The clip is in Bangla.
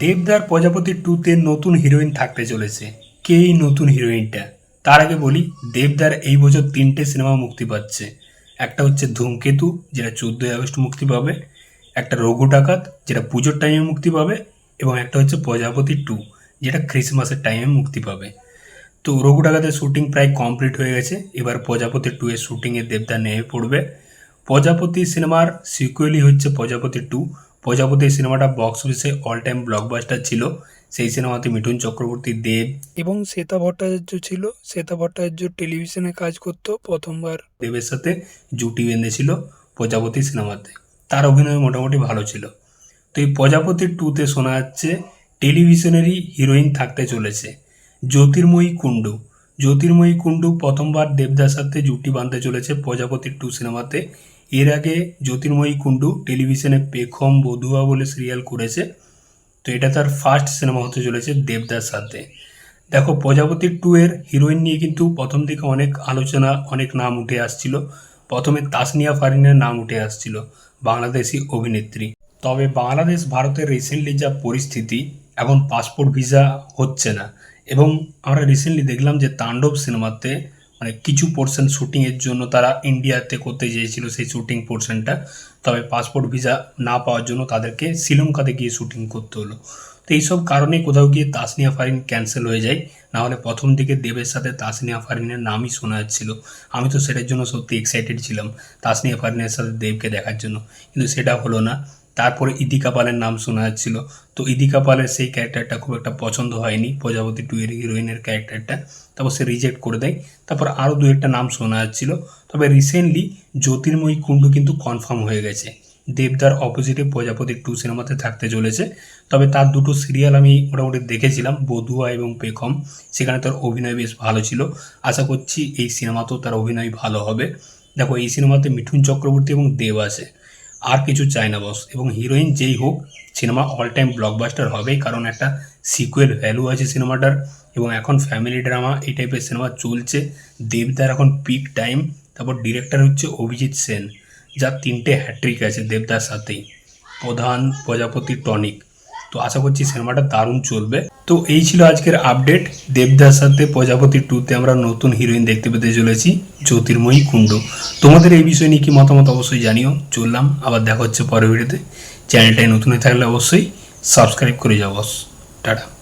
দেবদার প্রজাপতি টুতে নতুন হিরোইন থাকতে চলেছে। কে এই নতুন হিরোইনটা? তার আগে বলি, দেবদার এই বছর তিনটে সিনেমা মুক্তি পাচ্ছে। একটা হচ্ছে ধূমকেতু, যেটা চোদ্দোই আগস্ট মুক্তি পাবে। একটা রঘু ডাকাত, যেটা পুজোর টাইমে মুক্তি পাবে। এবং একটা হচ্ছে প্রজাপতি টু, যেটা ক্রিসমাসের টাইমে মুক্তি পাবে। তো রঘু ডাকাতের শুটিং প্রায় কমপ্লিট হয়ে গেছে। এবার প্রজাপতি টু এর শুটিংয়ে দেবদার নেমে পড়বে। প্রজাপতি সিনেমার সিকুয়েলই হচ্ছে প্রজাপতি টু। প্রজাপতি সিনেমাটা বক্স অফিসে অল টাইম ব্লকবাস্টার ছিল। সেই সিনেমাতে মিঠুন চক্রবর্তী দেব এবং শ্বেতা ভট্টাচার্য ছিল। শ্বেতা ভট্টাচার্য টেলিভিশনে কাজ করতো প্রথমবার। দেবের সাথে জুটি বেঁধেছিল প্রজাপতি সিনেমাতে। তার অভিনয় মোটামুটি ভালো ছিল। তো এই প্রজাপতি টুতে শোনা যাচ্ছে টেলিভিশনেরই হিরোইন থাকতে চলেছে জ্যোতির্ময়ী কুণ্ডু। জ্যোতির্ময়ী কুণ্ডু প্রথমবার দেবদার সাথে জুটি বাঁধতে চলেছে প্রজাপতি টু সিনেমাতে। এর আগে জ্যোতির্ময়ী কুণ্ডু টেলিভিশনে পেখম বধুয়া বলে সিরিয়াল করেছে, তো এটা তার ফার্স্ট সিনেমা হতে চলেছে দেবদার সাথে দেখো, প্রজাপতি টু এর হিরোইন নিয়ে কিন্তু প্রথম দিকে অনেক আলোচনা, অনেক নাম উঠে আসছিল। প্রথমে তাসনিয়া ফারিনের নাম উঠে আসছিল, বাংলাদেশি অভিনেত্রী। তবে বাংলাদেশ ভারতের রিসেন্টলি যা পরিস্থিতি এখন পাসপোর্ট ভিসা হচ্ছে না। এবং আমরা রিসেন্টলি দেখলাম যে তাণ্ডব সিনেমাতে মানে কিছু পোর্শন শুটিংয়ের জন্য তারা ইন্ডিয়াতে করতে চেয়েছিল সেই শুটিং পোর্শনটা তবে পাসপোর্ট ভিসা না পাওয়ার জন্য তাদেরকে শ্রীলঙ্কাতে গিয়ে শুটিং করতে হলো। তো এইসব কারণে কোথাও গিয়ে তাসনিয়া ফারিন ক্যান্সেল হয়ে যায়। নাহলে প্রথম দিকে দেবের সাথে তাসনিয়া ফারিনের নামই শোনা যাচ্ছিল। আমি তো সেটার জন্য সত্যি এক্সাইটেড ছিলাম তাসনিয়া ফারিনের সাথে দেবকে দেখার জন্য। কিন্তু সেটা হলো না। তারপরে ইদিকা পালের নাম শোনা যাচ্ছিল। তো ইদিকা পালের সেই ক্যারেক্টারটা খুব একটা পছন্দ হয়নি, প্রজাপতি টু এর হিরোইনের ক্যারেক্টারটা। তারপর সে রিজেক্ট করে দেয়। তারপর আরও দু একটা নাম শোনা যাচ্ছিল। তবে রিসেন্টলি জ্যোতির্ময়ী কুণ্ডু কিন্তু কনফার্ম হয়ে গেছে। দেবদার অপোজিটে প্রজাপতি টু সিনেমাতে থাকতে চলেছে। তবে তার দুটো সিরিয়াল আমি মোটামুটি দেখেছিলাম, বধুয়া এবং পেখম। সেখানে তার অভিনয় বেশ ভালো ছিল। আশা করছি এই সিনেমাতেও তার অভিনয় ভালো হবে। দেখো, এই সিনেমাতে মিঠুন চক্রবর্তী এবং দেব আছে। আর কিছু চাই না বস এবং হিরোইন যেই হোক সিনেমা অল টাইম ব্লকবাস্টার হবেই, কারণ একটা সিকুয়েল ভ্যালু আছে সিনেমাটার এবং এখন ফ্যামিলি ড্রামা এই টাইপের সিনেমা চলছে। দেবদার এখন পিক টাইম তারপর ডিরেক্টর হচ্ছে অভিজিৎ সেন, যার তিনটে হ্যাট্রিক আছে দেবদার সাথেই। প্রধান প্রজাপতি টনিক। তো আশা করছি সিনেমাটা দারুণ চলবে। তো এই ছিল আজকের আপডেট দেবদার সাথে প্রজাপতি টুতে আমরা নতুন হিরোইন দেখতে পেতে চলেছি, জ্যোতির্ময়ী কুণ্ড। তোমাদের এই বিষয় নিয়ে কি মতামত অবশ্যই জানিও। চললাম, আবার দেখা হচ্ছে পরের ভিডিওতে চ্যানেলটাই নতুন হয়ে থাকলে অবশ্যই সাবস্ক্রাইব করে যাও বস। টাটা।